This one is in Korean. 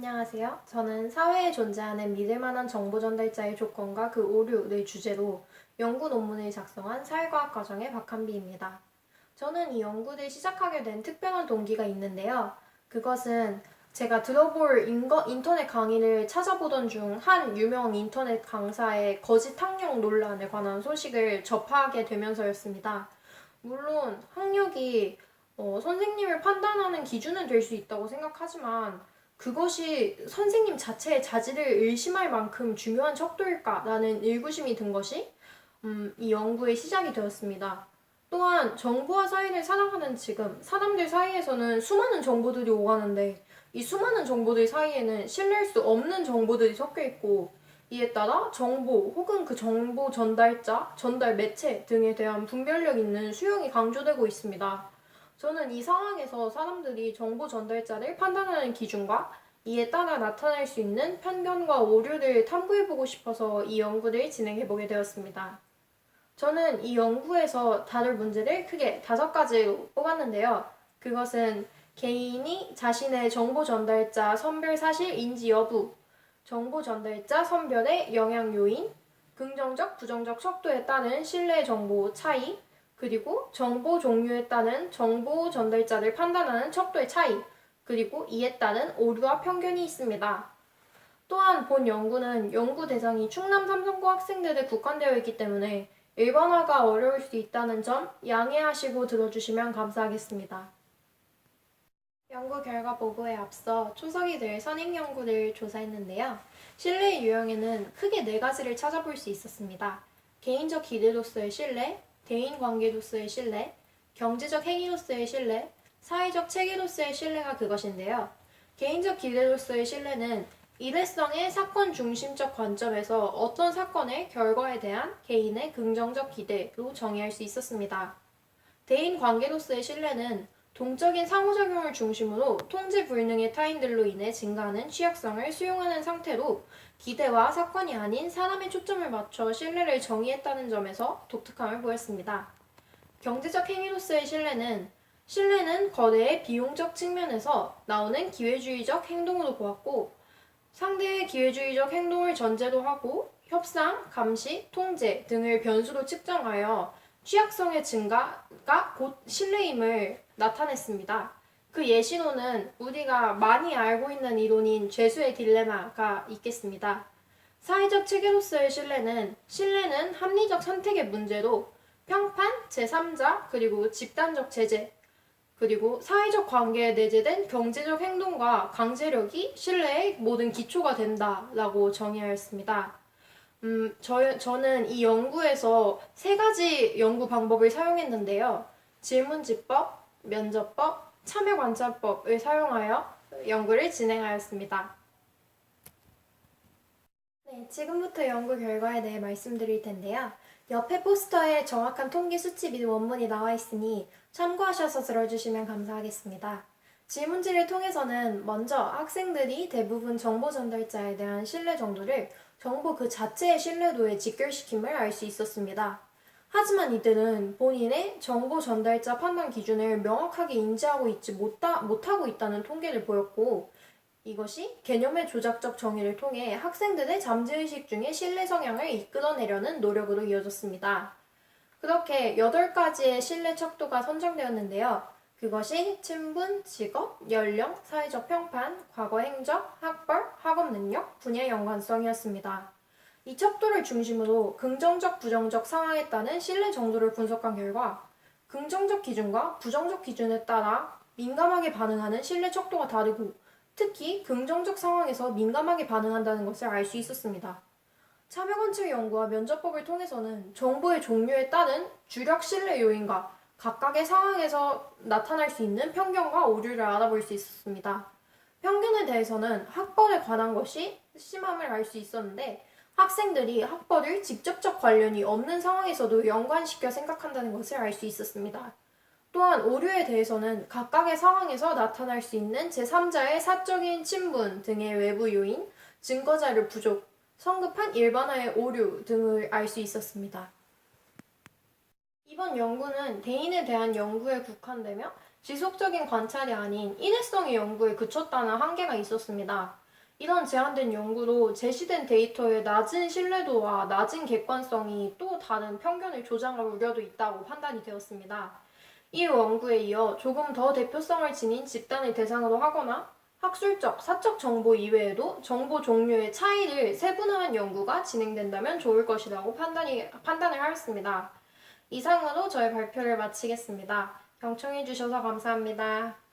안녕하세요. 저는 사회에 존재하는 믿을 만한 정보 전달자의 조건과 그 오류를 주제로 연구 논문을 작성한 사회과학 과정의 박한비입니다. 저는 이 연구를 시작하게 된 특별한 동기가 있는데요. 그것은 제가 들어볼 인거, 인터넷 강의를 찾아보던 중 한 유명 인터넷 강사의 거짓 학력 논란에 관한 소식을 접하게 되면서였습니다. 물론 학력이 어, 선생님을 판단하는 기준은 될 수 있다고 생각하지만 그것이 선생님 자체의 자질을 의심할 만큼 중요한 척도일까라는 의구심이 든 것이 음, 이 연구의 시작이 되었습니다. 또한 정보와 사회를 사랑하는 지금 사람들 사이에서는 수많은 정보들이 오가는데 이 수많은 정보들 사이에는 신뢰할 수 없는 정보들이 섞여 있고 이에 따라 정보 혹은 그 정보 전달자, 전달 매체 등에 대한 분별력 있는 수용이 강조되고 있습니다. 저는 이 상황에서 사람들이 정보 전달자를 판단하는 기준과 이에 따라 나타날 수 있는 편견과 오류를 탐구해보고 싶어서 이 연구를 진행해보게 되었습니다. 저는 이 연구에서 다룰 문제를 크게 다섯 가지로 뽑았는데요. 그것은 개인이 자신의 정보 전달자 선별 사실 인지 여부, 정보 전달자 선별의 영향 요인, 긍정적, 부정적 척도에 따른 신뢰 정보 차이, 그리고 정보 종류에 따른 정보 전달자를 판단하는 척도의 차이, 그리고 이에 따른 오류와 편견이 있습니다. 또한 본 연구는 연구 대상이 충남 삼성고 학생들에 국한되어 있기 때문에 일반화가 어려울 수 있다는 점 양해하시고 들어주시면 감사하겠습니다. 연구 결과 보고에 앞서 초석이 될 선행 연구를 조사했는데요. 신뢰의 유형에는 크게 네 가지를 찾아볼 수 있었습니다. 개인적 기대로서의 신뢰, 대인 관계로서의 신뢰, 경제적 행위로서의 신뢰, 사회적 체계로서의 신뢰가 그것인데요. 개인적 기대로서의 신뢰는 일회성의 사건 중심적 관점에서 어떤 사건의 결과에 대한 개인의 긍정적 기대로 정의할 수 있었습니다. 대인 관계로서의 신뢰는 동적인 상호작용을 중심으로 통제 불능의 타인들로 인해 증가하는 취약성을 수용하는 상태로 기대와 사건이 아닌 사람의 초점을 맞춰 신뢰를 정의했다는 점에서 독특함을 보였습니다. 경제적 행위로서의 신뢰는 신뢰는 거래의 비용적 측면에서 나오는 기회주의적 행동으로 보았고 상대의 기회주의적 행동을 전제로 하고 협상, 감시, 통제 등을 변수로 측정하여 취약성의 증가가 곧 신뢰임을 나타냈습니다. 그 예시로는 우리가 많이 알고 있는 이론인 죄수의 딜레마가 있겠습니다. 사회적 체계로서의 신뢰는 신뢰는 합리적 선택의 문제로 평판, 제3자, 그리고 집단적 제재, 그리고 사회적 관계에 내재된 경제적 행동과 강제력이 신뢰의 모든 기초가 된다라고 정의하였습니다. 음, 저, 저는 이 연구에서 세 가지 연구 방법을 사용했는데요. 질문지법, 면접법, 참여관찰법을 사용하여 연구를 진행하였습니다. 네, 지금부터 연구 결과에 대해 말씀드릴 텐데요. 옆에 포스터에 정확한 통계 수치 및 원문이 나와 있으니 참고하셔서 들어주시면 감사하겠습니다. 질문지를 통해서는 먼저 학생들이 대부분 정보 전달자에 대한 신뢰 정도를 정보 그 자체의 신뢰도에 직결시킴을 알 수 있었습니다. 하지만 이들은 본인의 정보 전달자 판단 기준을 명확하게 인지하고 있지 못하, 못하고 있다는 통계를 보였고, 이것이 개념의 조작적 정의를 통해 학생들의 잠재의식 중에 신뢰 성향을 이끌어내려는 노력으로 이어졌습니다. 그렇게 8가지의 신뢰 척도가 선정되었는데요. 그것이 친분, 직업, 연령, 사회적 평판, 과거 행적, 학벌, 학업 능력, 분야 연관성이었습니다. 이 척도를 중심으로 긍정적, 부정적 상황에 따른 신뢰 정도를 분석한 결과 긍정적 기준과 부정적 기준에 따라 민감하게 반응하는 신뢰 척도가 다르고 특히 긍정적 상황에서 민감하게 반응한다는 것을 알 수 있었습니다. 참여관측 연구와 면접법을 통해서는 정보의 종류에 따른 주력 신뢰 요인과 각각의 상황에서 나타날 수 있는 편견과 오류를 알아볼 수 있었습니다. 편견에 대해서는 학벌에 관한 것이 심함을 알 수 있었는데 학생들이 학벌을 직접적 관련이 없는 상황에서도 연관시켜 생각한다는 것을 알 수 있었습니다. 또한 오류에 대해서는 각각의 상황에서 나타날 수 있는 제3자의 사적인 친분 등의 외부 요인, 증거자료 부족, 성급한 일반화의 오류 등을 알 수 있었습니다. 이번 연구는 대인에 대한 연구에 국한되며 지속적인 관찰이 아닌 일회성의 연구에 그쳤다는 한계가 있었습니다. 이런 제한된 연구로 제시된 데이터의 낮은 신뢰도와 낮은 객관성이 또 다른 편견을 조장할 우려도 있다고 판단이 되었습니다. 이 연구에 이어 조금 더 대표성을 지닌 집단을 대상으로 하거나 학술적, 사적 정보 이외에도 정보 종류의 차이를 세분화한 연구가 진행된다면 좋을 것이라고 판단이, 판단을 하였습니다. 이상으로 저의 발표를 마치겠습니다. 경청해주셔서 감사합니다.